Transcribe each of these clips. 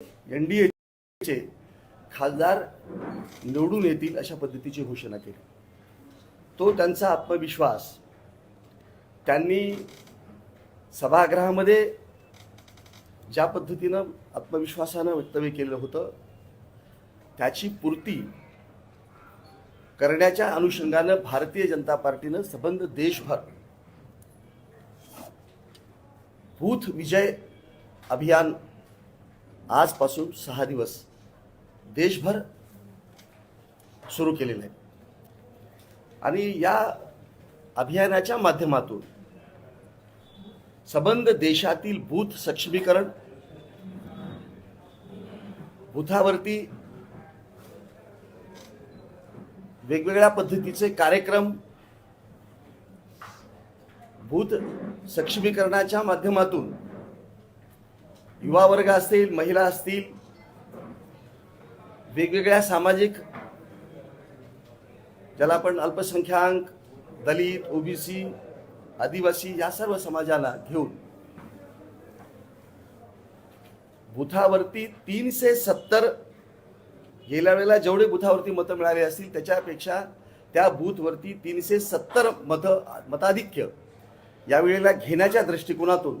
N D एचे खासदार निवडून येतील अशा पद्धतीची घोषणा केली. तो त्यांचा आत्मविश्वास त्यांनी सभागृहामध्ये ज्या पद्धतीनं आत्मविश्वासानं वक्तव्य केलं होतं त्याची पूर्ती करण्याच्या अनुषंगानं भारतीय जनता पार्टीनं संबंध देशभर बूथ विजय अभियान आजपासून सहा दिवस देशभर सुरू केलेलं आहे. आणि या अभियानाच्या माध्यमातून संबंध देशातील बूथ सक्षमीकरण बुथावरती वेगवेगळ्या पद्धतीचे कार्यक्रम बूथ सक्षमीकरणाच्या माध्यमातून युवा वर्ग असतील महिला असतील वेगवेगळ्या सामाजिक ज्याला आपण अल्पसंख्याक दलित ओबीसी आदिवासी या सर्व समाजाला घेऊन बुथावरती तीनशे सत्तर गेल्या वेळेला जेवढे बुथावरती मतं मिळाले असतील त्याच्यापेक्षा त्या बूथवरती तीनशे सत्तर मत मताधिक्य यावेळेला घेण्याच्या दृष्टिकोनातून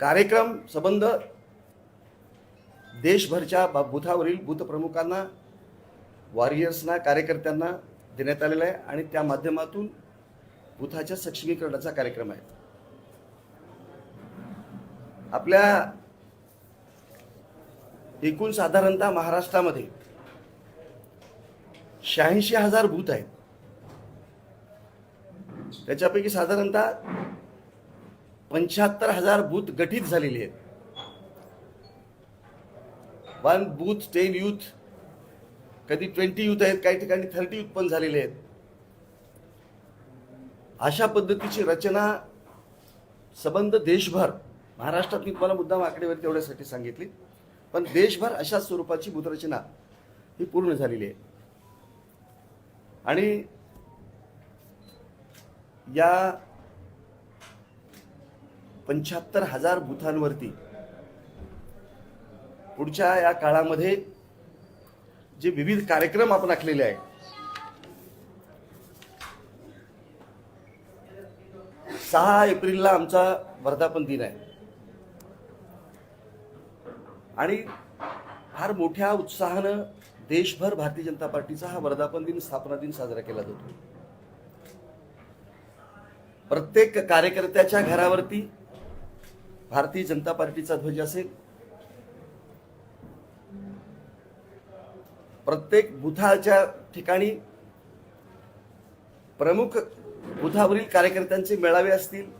कार्यक्रम संबंध देशभरच्या बा- बुथावरील बूथ प्रमुखांना वॉरियर्सना कार्यकर्त्यांना देण्यात आलेला आहे आणि त्या माध्यमातून बुथाच्या सक्षमीकरणाचा कार्यक्रम आहे. आपल्या एकूण साधारणतः महाराष्ट्रामध्ये शहाऐंशी हजार बूथ आहेत. त्याच्यापैकी साधारणतः पंच्याहत्तर हजार बूथ गठीत झालेली आहेत. वन बूथ टेन यूथ कधी ट्वेंटी युथ आहेत काही ठिकाणी थर्टी यूथ पण झालेले आहेत. अशा पद्धतीची रचना संबंध देशभर महाराष्ट्रात मी तुम्हाला मुद्दाम आकडेवारी तेवढ्यासाठी सांगितली पण देशभर अशा स्वरूपाची बुधरचना ही पूर्ण झालेली आहे. आणि या पंच्याहत्तर हजार बुथांवरती. पुढच्या या काळामध्ये जे विविध कार्यक्रम आपण आखलेले आहेत सहा एप्रिलला आमचा वर्धापन दिन आहे. आणि फार मोठ्या उत्साहानं देशभर भारतीय जनता पार्टीचा हा वर्धापन दिन स्थापना दिन साजरा केला जातो. प्रत्येक कार्यकर्त्याच्या घरावरती भारतीय जनता पार्टीचा ध्वज असेल. प्रत्येक बुथाच्या ठिकाणी प्रमुख बुथावरील कार्यकर्त्यांचे मेळावे असतील.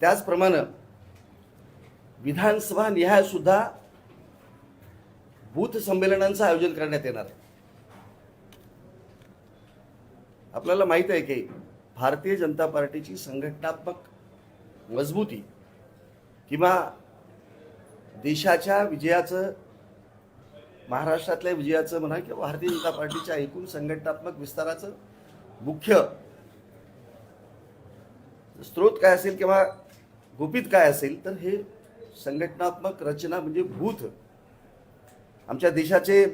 त्याचप्रमाणे विधानसभा निहाय सुद्धा बूथ संमेलनांचं आयोजन करण्यात येणार. आहे आपल्याला माहीत आहे की भारतीय जनता पार्टीची संघटनात्मक मजबूती किंवा देशाच्या विजयाचं महाराष्ट्रातल्या विजयाचं म्हणा किंवा भारतीय जनता पार्टीच्या एकूण संघटनात्मक विस्ताराचं मुख्य स्रोत काय असेल किंवा गुपित काय असेल तर हे संघटनात्मक रचना म्हणजे भूत. आमच्या देशाचे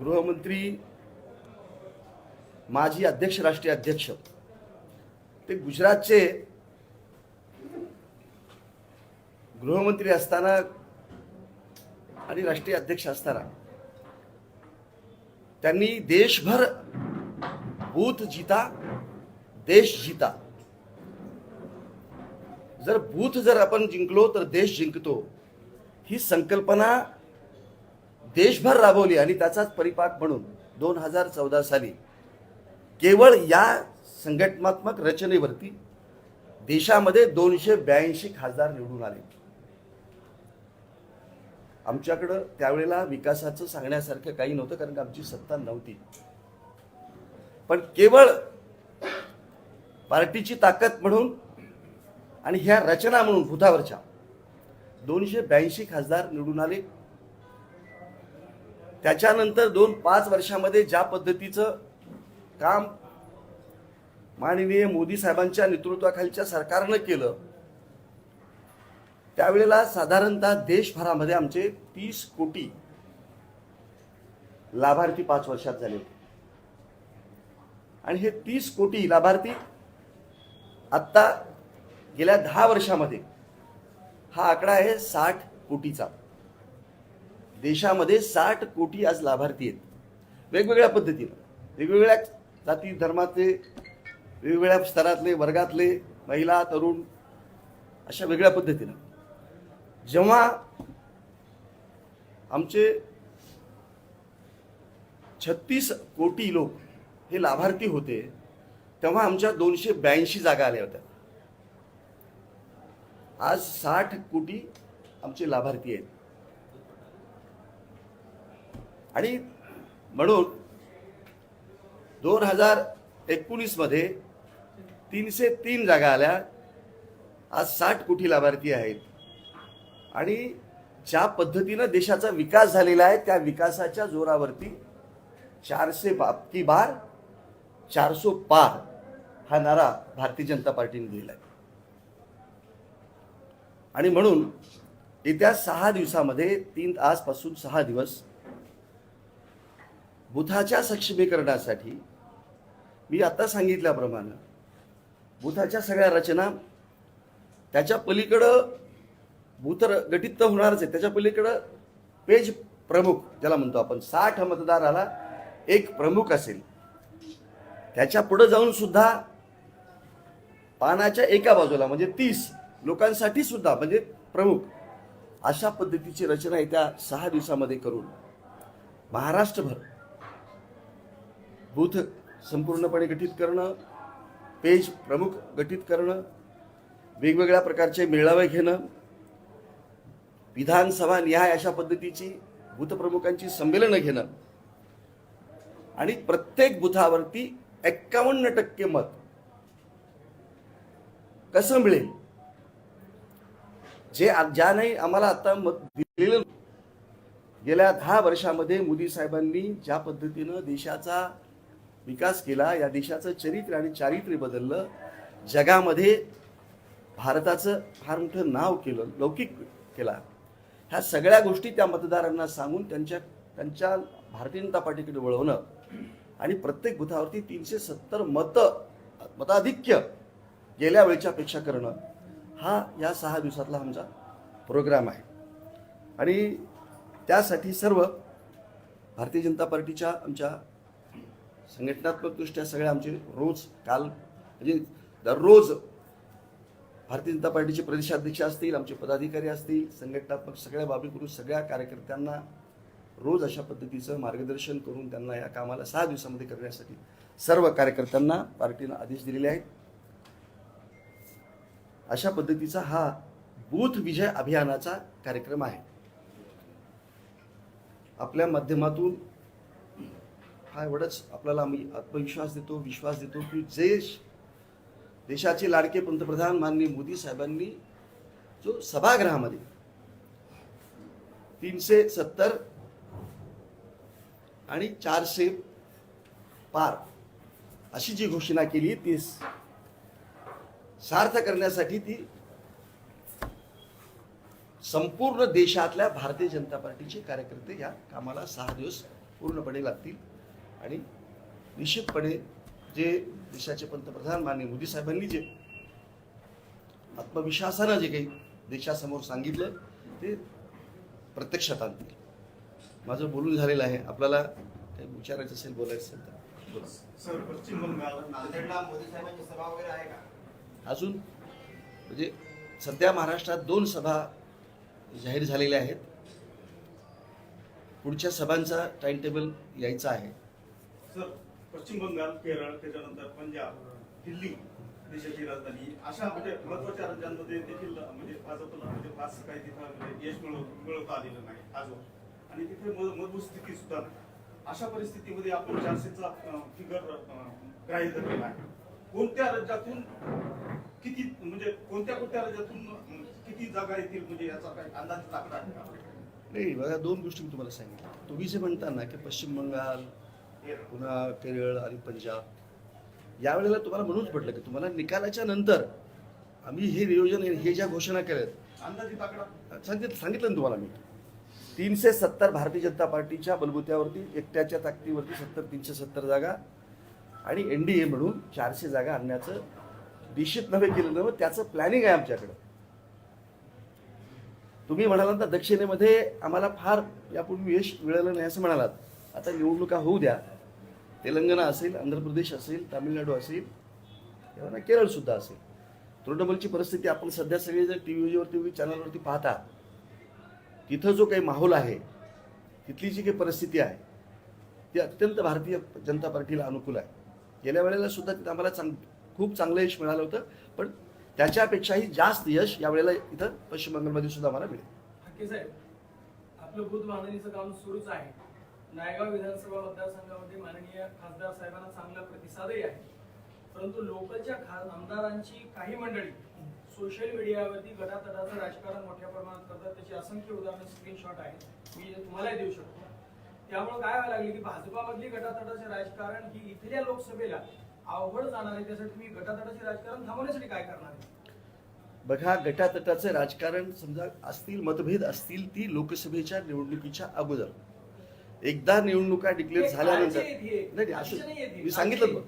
गृहमंत्री माजी अध्यक्ष राष्ट्रीय अध्यक्ष. ते गुजरातचे गृहमंत्री असताना आणि राष्ट्रीय अध्यक्ष असताना त्यांनी देशभर बूथ जिता देश जिता. जर बूथ जर आपण जिंकलो तर देश जिंकतो. ही संकल्पना देशभर राबवली आणि त्याचाच परिपाक म्हणून दोन हजार चौदा साली केवळ या संघटनात्मक रचनेवरती देशामध्ये दोनशे ब्याऐंशी खासदार निवडून आले. आमच्याकडं त्यावेळेला विकासाचं सांगण्यासारखं काही नव्हतं कारण आमची सत्ता नव्हती. पण केवळ पार्टीची ताकद म्हणून आणि ह्या रचना म्हणून भूतावरच्या दोनशे ब्याऐंशी खासदार निवडून आले. त्याच्यानंतर दोन पाच वर्षामध्ये ज्या पद्धतीचं काम माननीय मोदी साहेबांच्या नेतृत्वाखालच्या सरकारनं केलं. त्यावेळेला साधारणतः देशभरामध्ये आमचे तीस कोटी लाभार्थी पाच वर्षात झाले होते. आणि हे तीस कोटी लाभार्थी आत्ता गेल्या दहा वर्षामध्ये हा आकडा आहे साठ कोटीचा. देशामध्ये साठ कोटी आज लाभार्थी आहेत. वेगवेगळ्या पद्धतीनं वेगवेगळ्या जाती धर्माचे वेगवेगळ्या स्तरातले वर्गातले महिला तरुण अशा वेगळ्या पद्धतीनं. जेव्हा आमचे छत्तीस कोटी लोक हे लाभार्थी होते तेव्हा आमच्या दोनशे ब्याऐंशी जागा आल्या होत्या. आज साठ कोटी आमचे लाभार्थी आहेत. आणि म्हणून दोन हजार एकोणीसमध्ये तीनशे तीन जागा आल्या. आज साठ कोटी लाभार्थी आहेत. आणि ज्या पद्धतीनं देशाचा विकास झालेला आहे त्या विकासाच्या जोरावरती चारशे बाबती बार चारसो पार हा नारा भारतीय जनता पार्टीने दिलेला आहे. आणि म्हणून येत्या सहा दिवसामध्ये तीन आजपासून सहा दिवस बुथाच्या सक्षमीकरणासाठी मी आता सांगितल्याप्रमाणे बुथाच्या सगळ्या रचना त्याच्या पलीकडं बूथ गटित तर होणारच आहे त्याच्या पलीकडं पेज प्रमुख ज्याला म्हणतो आपण साठ मतदाराला एक प्रमुख असेल. त्याच्या पुढं जाऊन सुद्धा पानाच्या एका बाजूला म्हणजे तीस लोकांसाठी सुद्धा म्हणजे प्रमुख अशा पद्धतीची रचना येत्या सहा दिवसामध्ये करून महाराष्ट्रभर बूथ संपूर्णपणे गठीत करणं पेज प्रमुख गठीत करणं वेगवेगळ्या प्रकारचे मेळावे घेणं विधानसभा न्याय अशा पद्धतीची बूथप्रमुखांची संमेलनं घेणं आणि प्रत्येक बुथावरती एक्कावन्न टक्के मत कसं मिळेल? जे आ- ज्याने आम्हाला आता मत दिलेलं गेल्या दहा वर्षामध्ये मोदी साहेबांनी ज्या पद्धतीनं देशाचा विकास केला. या देशाचं चरित्र आणि चारित्र्य बदललं. जगामध्ये भारताचं फार मोठं नाव केलं लौकिक केला. ह्या सगळ्या गोष्टी त्या मतदारांना सांगून त्यांच्या त्यांच्या भारतीय जनता पार्टीकडे वळवणं. आणि प्रत्येक बुथावरती तीनशे सत्तर मतं मताधिक्य गेल्या वेळेच्या अपेक्षा करणं हा या सहा दिवसातला आमचा प्रोग्राम आहे. आणि त्यासाठी सर्व भारतीय जनता पार्टीच्या आमच्या संघटनात्मकदृष्ट्या सगळ्या आमचे रोज काल म्हणजे दररोज भारतीय जनता पार्टीचे प्रदेशाध्यक्ष असतील आमचे पदाधिकारी असतील संघटनात्मक सगळ्या बाबी करून सगळ्या कार्यकर्त्यांना रोज अशा पद्धतीचं मार्गदर्शन करून त्यांना या कामाला सहा दिवसामध्ये करण्यासाठी सर्व कार्यकर्त्यांना पार्टीनं आदेश दिलेले आहेत. अशा पद्धतीचा हा बूथ विजय अभियानाचा कार्यक्रम आहे. आपल्या माध्यमातून हा एवढंच आपल्याला आम्ही आत्मविश्वास देतो विश्वास देतो की देश देशाचे लाडके पंतप्रधान माननीय मोदी साहेबांनी जो सभागृहामध्ये तीनशे सत्तर आणि चारशे पार अशी जी घोषणा केली ती सार्थ करण्यासाठी ती संपूर्ण देशातल्या भारतीय जनता पार्टीचे कार्यकर्ते या कामाला सहा दिवस पूर्णपणे लागतील. आणि निश्चितपणे जे देशाचे पंतप्रधान माननीय मोदी साहेबांनी जे आत्मविश्वासानं जे काही देशासमोर सांगितलं ते प्रत्यक्षात आणतील. माझं बोलून झालेलं आहे. आपल्याला काही विचारायचं असेल बोलायचं असेल तर. बोला. सर पश्चिम बंगाल नांदेडला मोदी साहेबांची सभा वगैरे आहे का? अजून म्हणजे सध्या महाराष्ट्रात दोन सभा जाहीर झालेल्या आहेत. पुढच्या सभांचा टाइम टेबल यायचा आहे. सर पश्चिम बंगाल केरळ त्याच्यानंतर पंजाब दिल्ली देशाची राजधानी. अशा म्हणजे महत्त्वाच्या राज्यांमध्ये देखील म्हणजे भाजपला म्हणजे फारसं काही तिथं म्हणजे यश मिळव मिळवता आलेलं नाही आजवर आणि तिथे मजबूत स्थिती सुद्धा नाही. अशा परिस्थितीमध्ये आपण चारशेचा फिगर ग्राह्य धरलेला आहे. कोणत्या राज्यातून किती म्हणजे कोणत्या कोणत्या राज्यातून किती जागा येतील म्हणजे याचा काही अंदाज लागला नाही बघा दोन गोष्टी मी तुम्हाला सांगितल्या. तुम्ही जे म्हणता ना की पश्चिम बंगाल पुन्हा केरळ आणि पंजाब. यावेळेला तुम्हाला म्हणूनच म्हटलं की तुम्हाला निकालाच्या नंतर आम्ही हे नियोजन हे ज्या घोषणा केल्यात सांगितलं सांगितलं ना तुम्हाला मी. तीनशे सत्तर भारतीय जनता पार्टीच्या बलबुत्यावरती एकट्याच्या ताकदीवरती सत्तर तीनशे सत्तर जागा आणि एन डी ए म्हणून चारशे जागा आणण्याचं निश्चित नव्हे केलं नव्हे त्याचं प्लॅनिंग आहे आमच्याकडं. तुम्ही म्हणालात ना दक्षिणेमध्ये आम्हाला फार यापूर्वी यश मिळालं नाही असं म्हणालात. आता निवडणुका होऊ द्या. तेलंगणा असेल आंध्र प्रदेश असेल तामिळनाडू असेल किंवा ना केरळसुद्धा असेल. तृणमूलची परिस्थिती आपण सध्या सगळे जर टी व्हीवरती टी व्ही चॅनलवरती पाहता तिथं जो काही माहोल आहे तिथली जी काही परिस्थिती आहे ती अत्यंत भारतीय जनता पार्टीला अनुकूल आहे. गेल्या वेळेला सुद्धा तिथं आम्हाला चांग खूप चांगलं यश मिळालं होतं पण त्याच्यापेक्षाही जास्त यश यावेळेला इथं पश्चिम बंगालमध्ये सुद्धा आम्हाला मिळेल. साहेब आपलं बांधणीचं काम सुरूच आहे. नायगाव विधानसभा मतदारसंघामध्ये माननीय खासदार साहेबांना चांगला प्रतिसादही आहे. परंतु लोकलच्या आमदारांची काही मंडळी सोशल मीडियावरती गटातटाचं राजकारण मोठ्या प्रमाणात करतात. त्याची असंख्य उदाहरणं स्क्रीनशॉट आहेत. मी तुम्हालाही देऊ शकतो. त्यामुळे काय व्हायला लागले की भाजपामधली गटातटाचे राजकारण ही इथल्या लोकसभेला अवघड जाणार आहे. त्यासाठी तुम्ही गटातटाचे राजकारण थांबवण्यासाठी काय करणार आहे? बघा गटातटाचं राजकारण समजा असतील मतभेद असतील ती लोकसभेच्या निवडणुकीच्या अगोदर. एकदा निवडणुका डिक्लेअर झाल्यानंतर. नाही असं. मी सांगितलं.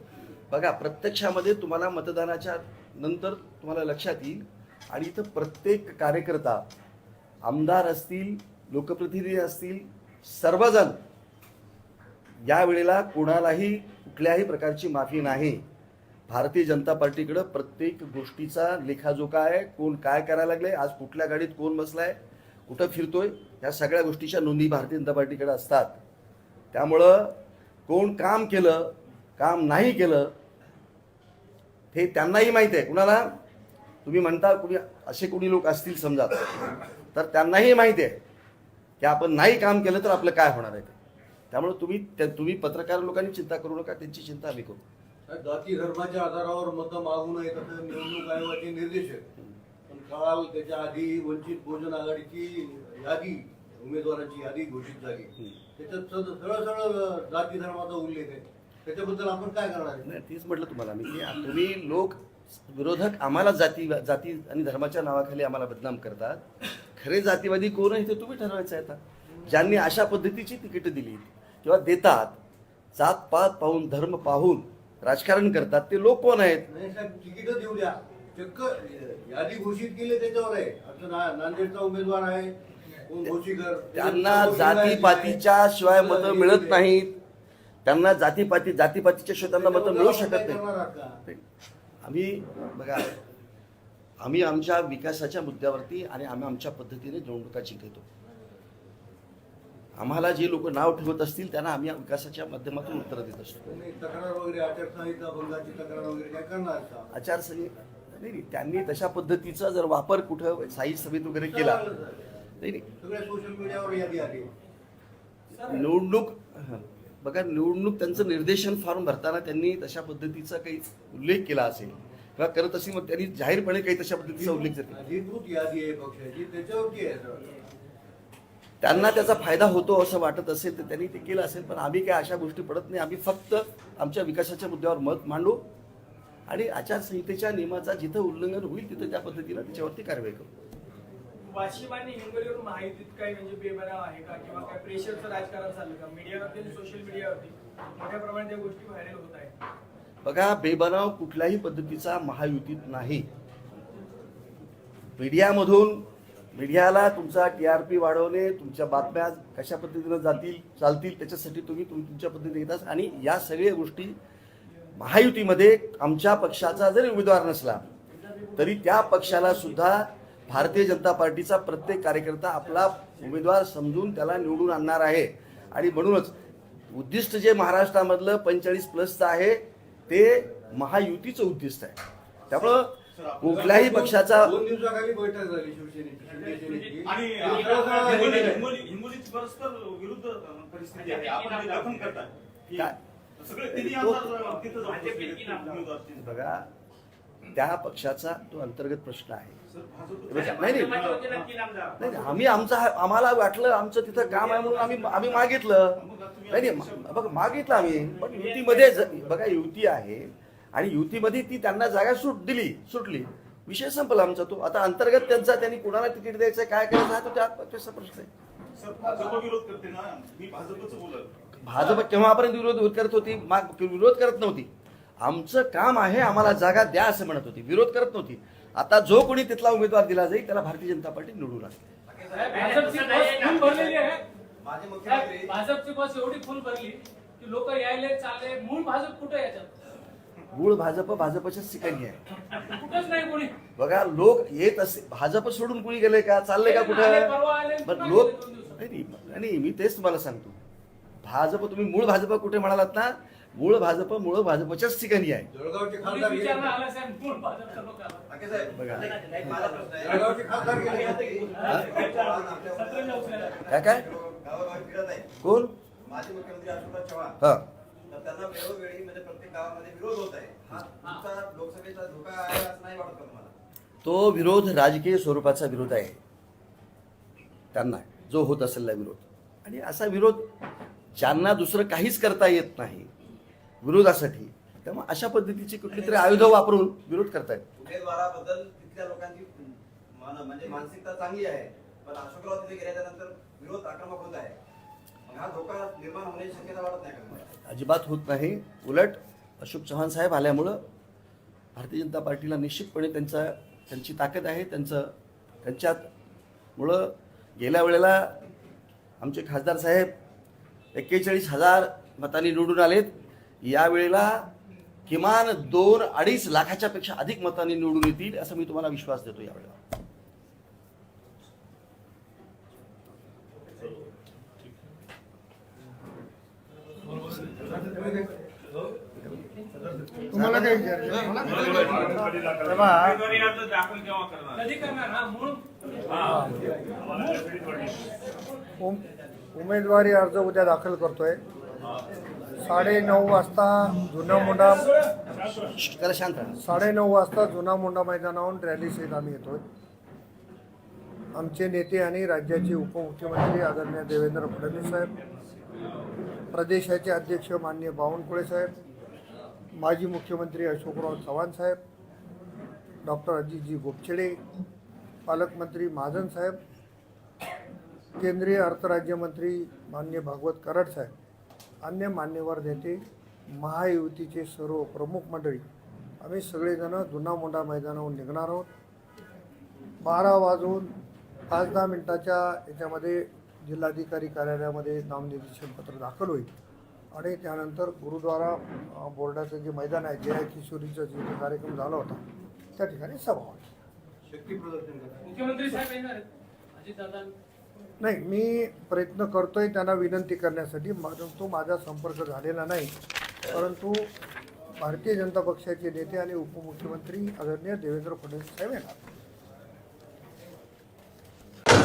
बघा प्रत्यक्षामध्ये तुम्हाला मतदानाच्या नंतर तुम्हाला लक्षात येईल आणि इथं प्रत्येक कार्यकर्ता आमदार असतील लोकप्रतिनिधी असतील सर्वजण या वेळेला कोणालाही कुठल्याही प्रकारची माफी नाही भारतीय जनता पार्टीकडं प्रत्येक गोष्टीचा लेखाजोखा आहे कोण काय करायला लागले आज कुठल्या गाडीत कोण बसलाय कुठं फिरतोय या सगळ्या गोष्टीच्या नोंदी भारतीय जनता पार्टीकडे असतात त्यामुळं कोण काम केलं काम नाही केलं हे त्यांनाही माहिती आहे. कुणाला? तुम्ही म्हणता कुणी असे कोणी लोक असतील समजा. तर त्यांनाही माहिती आहे. की आपण नाही काम केलं तर आपलं काय होणार आहे ते. त्यामुळे तुम्ही त्या- तुम्ही पत्रकार लोकांनी चिंता करू नका. त्यांची चिंता आम्ही करू. जाती धर्माच्या आधारावर मतं मागू नयेत असं निवडणूक आयोगाचे निर्देश आहेत. पण काल त्याच्या आधी वंचित बहुजन आघाडीची यादी उमेदवारांची यादी घोषित झाली. त्याच्यात सद- सरळ सरळ जाती धर्माचा उल्लेख आहे. त्याच्याबद्दल आपण काय करणार आहे? नाही तेच म्हटलं तुम्हाला मी की तुम्ही लोक विरोधक आम्हाला जाती जाती आणि धर्माच्या नावाखाली आम्हाला बदनाम करतात. खरे जातीवादी कोण आहे ते तुम्ही ठरवायचं आहे आता. ज्यांनी अशा पद्धतीची तिकीट दिली किंवा देतात जात पात पाहून धर्म पाहून राजकारण करतात ते लोक कोण आहेत? नाही साहेब तिकीट देऊ द्या. चक्क यादी घोषित केली त्याच्यावर आहे. आता ना- नांदेडचा उमेदवार आहे. त्यांना जातीपातीच्या शिवाय मतं मिळत नाहीत. त्यांना जातीपाती जातीपातीच्या शिवाय त्यांना मतं मिळू शकत नाही? आम्ही बघा आम्ही आमच्या विकासाच्या मुद्द्यावरती आणि आम्ही आमच्या पद्धतीने निवडणुका जिंकतो. आम्हाला जे लोक नाव ठेवत असतील त्यांना आम्ही विकासाच्या माध्यमातून उत्तर देत असतो. आचारसंहिता नाही नाही, त्यांनी तशा पद्धतीचा जर वापर कुठं साई सभेत वगैरे केला नाही निवडणूक. बघा निवडणूक त्यांचं निर्देशन फॉर्म भरताना त्यांनी तशा पद्धतीचा काही उल्लेख केला असेल. किंवा करत असेल मग त्यांनी जाहीरपणे काही तशा पद्धतीचा उल्लेख. त्यांना त्याचा फायदा होतो असं वाटत असेल तर त्यांनी ते केलं असेल. पण आम्ही काय अशा गोष्टी पडत नाही. आम्ही फक्त आमच्या विकासाच्या मुद्द्यावर मत मांडू आणि आचारसंहितेच्या नियमाचा जिथं उल्लंघन होईल तिथं त्या पद्धतीनं त्याच्यावरती कारवाई करू. वाशिम आणि हिंगोलीवर माहितीत काही म्हणजे बेबनाव आहे का? किंवा काय प्रेशरचं राजकारण चाललं का? मीडियावरती आणि सोशल मीडियावरती मोठ्या प्रमाणात त्या गोष्टी व्हायरल होत आहेत. बघा बेबनाव कुठल्याही पद्धतीचा महायुतीत नाही. मीडियामधून मीडियाला तुमचा टी आर पी वाढवणे तुमच्या बातम्या कशा पद्धतीनं जातील चालतील त्याच्यासाठी तुम्ही तुम्ही तुमच्या पद्धतीने घेतात आणि या सगळ्या गोष्टी महायुतीमध्ये आमच्या पक्षाचा जरी उमेदवार नसला तरी त्या पक्षाला सुद्धा भारतीय जनता पार्टीचा प्रत्येक कार्यकर्ता आपला उमेदवार समजून त्याला निवडून आणणार आहे. आणि म्हणूनच उद्दिष्ट जे महाराष्ट्रामधलं पंचेचाळीस प्लसचं आहे ते महायुतीचं उद्दिष्ट आहे. त्यामुळं कुठल्याही पक्षाचा. बघा त्या पक्षाचा तो अंतर्गत प्रश्न आहे. नाही नाही. नाही आम्ही आमचा आम्हाला वाटलं आमचं तिथं काम आहे म्हणून आम्ही आम्ही मागितलं. नाही बघा मागितलं आम्ही. पण युतीमध्ये बघा युती आहे आणि युतीमध्ये ती त्यांना जागा सूट दिली सुटली. विषय संपला आमचा तो. आता अंतर्गत त्यांचा त्यांनी कुणाला तिकीट द्यायचं काय करायचं हा तो त्या प्रश्न आहे. भाजप केव्हापर्यंत विरोध करत होती? माग विरोध करत नव्हती. आमचं काम आहे आम्हाला जागा द्या असं म्हणत होती. विरोध करत नव्हती. आता जो कोणी तिथला उमेदवार दिला जाईल त्याला भारतीय जनता पार्टी निवडून आणते साहेब, भाजपची बस फुल भरलेली आहे. माजी साहेब, मुख्यमंत्री भाजपची बस एवढी फुल भरली की लोक यायले चालले. मूळ भाजप कुठे याच्यात? मूळ भाजप भाजपच्याच ठिकाणी आहे. कुठंच नाही कोणी. बघा लोक येत असे भाजप सोडून कुणी गेले का? चालले का कुठं? पण लोक नाही मी तेच तुम्हाला सांगतो. भाजप तुम्ही मूळ भाजप कुठे म्हणालात ना? मूळ भाजप मूळ भाजपच्याच ठिकाणी आहे. काय काय? कोण? माजी मुख्यमंत्री अशोकराव चव्हाण. हा. तर त्यांना वेळोवेळी म्हणजे प्रत्येक गावामध्ये विरोध होत आहे. हा तुमचा लोकसभेचा धोका आहे असं नाही वाटत का तुम्हाला? तो विरोध राजकीय स्वरूपाचा विरोध आहे. त्यांना जो होत असलेला विरोध. आणि असा विरोध ज्यांना दुसरं काहीच करता येत नाही विरोधासाठी. त्यामुळे अशा पद्धतीची कुठली तरी आयुध वापरून विरोध करतायत. उमेदवाराबद्दल तिथल्या लोकांची मान- म्हणजे मानसिकता चांगली आहे पण अशोकराव तिथे विरोध आक्रमक होत आहे. मग हा धोका निर्माण होण्याची शक्यता वाटत नाही का तुम्हाला? अजिबात होत नाही. उलट अशोक चव्हाण साहेब आल्यामुळं भारतीय जनता पार्टीला निश्चितपणे त्यांचा त्यांची ताकद आहे. त्यांचं त्यांच्यात मुळं गेल्या वेळेला आमचे खासदार साहेब एक्केचाळीस हजार मतांनी निवडून आलेत. यावेळेला किमान दोन अडीच लाखाच्या पेक्षा अधिक मतांनी निवडून येतील असा मी तुम्हाला विश्वास देतो यावेळेला. तुम्हाला काय हा उमेदवारी अर्ज उद्या दाखल करतोय. साडे नऊ वाजता जुना मुंडा शांत राहा. साडे नऊ वाजता जुना मुंडा मैदानावरून रॅली सहित आम्ही येतोय. आमचे नेते आणि राज्याचे उपमुख्यमंत्री आदरणीय देवेंद्र फडणवीस साहेब प्रदेशाचे अध्यक्ष माननीय बावनकुळे साहेब माजी मुख्यमंत्री अशोकराव चव्हाण साहेब डॉक्टर अजितजी गोपछेडे पालकमंत्री महाजन साहेब केंद्रीय अर्थराज्यमंत्री मान्य भागवत कराड साहेब. अन्य मान्यवर नेते महायुतीचे सर्व प्रमुख मंडळी आम्ही सगळेजण जुना मोंडा मैदानावर निघणार आहोत. बारा वाजून पाच दहा मिनिटाच्या याच्यामध्ये जिल्हाधिकारी कार्यालयामध्ये नामनिर्देशन पत्र दाखल होईल. आणि त्यानंतर गुरुद्वारा बोर्डाचं जे मैदान आहे जया किशोरीचा जिथे कार्यक्रम झाला होता त्या ठिकाणी सभा होईल. शक्ती प्रदर्शन करा मुख्यमंत्री साहेब येणार नाही मी प्रयत्न करतोय त्यांना विनंती करण्यासाठी परंतु माझा संपर्क झालेला नाही. परंतु भारतीय जनता पक्षाचे नेते आणि उपमुख्यमंत्री आदरणीय देवेंद्र फडणवीस साहेब येणार.